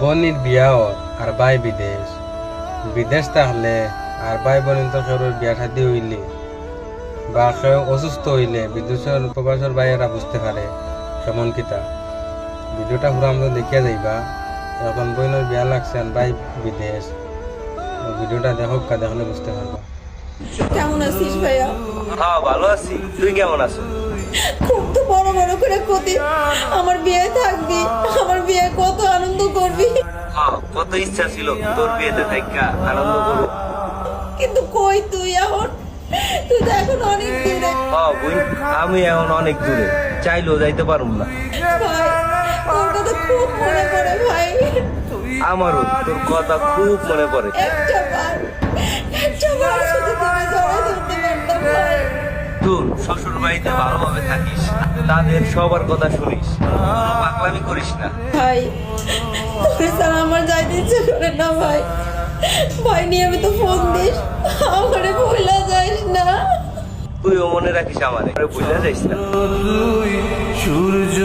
বনির বিয়াও আর বাই বিদেশ। বিদেশ থাকলে আর বাই বোনের তো কেউ বিয়া শাদি হইলে। বা কেউ অসুস্থ হইলে বিদেশের প্রবাসের বাইরা বুঝতে পারে কেমন কিতা। ভিডিওটা পুরো আমরা দেখিয়া যাইবা এখন বইনের বিয়া লাগছে আর বাই বিদেশ। ও ভিডিওটা দেখো কা দেখলে বুঝতে পারবা। কেমন আছিস ভাইয়া? হ্যাঁ ভালো আছি। তুই কেমন আছো? খুব তো বড় বড় করে ক্ষতি আমার বিয়ে থাকবি। কত ইচ্ছা ছিল তোর বিয়েতে থাকা আনন্দ করব কিন্তু কই তুই এখন? তুই তো এখন অনেক দূরে। আমি এখন অনেক দূরে। চাইলেও যাইতে পারব না। ভাই তোর কথা খুব মনে পড়ে ভাই। আমারও তোর কথা খুব মনে পড়ে। একটা বার একটা বার শ্বশুর বাড়িতে ভালোভাবে থাকিস তাদের সবার কথা শুনিস। কোনো পাগলামি করিস না। ভাই স্যার আমার যাইতে ইচ্ছে করে না ভাই। ভাই নিয়মিত ফোন দিস। আমারে ভুলা যাইস না। তুইও মনে রাখিস আমারে। বুঝলে যাইস না। সূর্য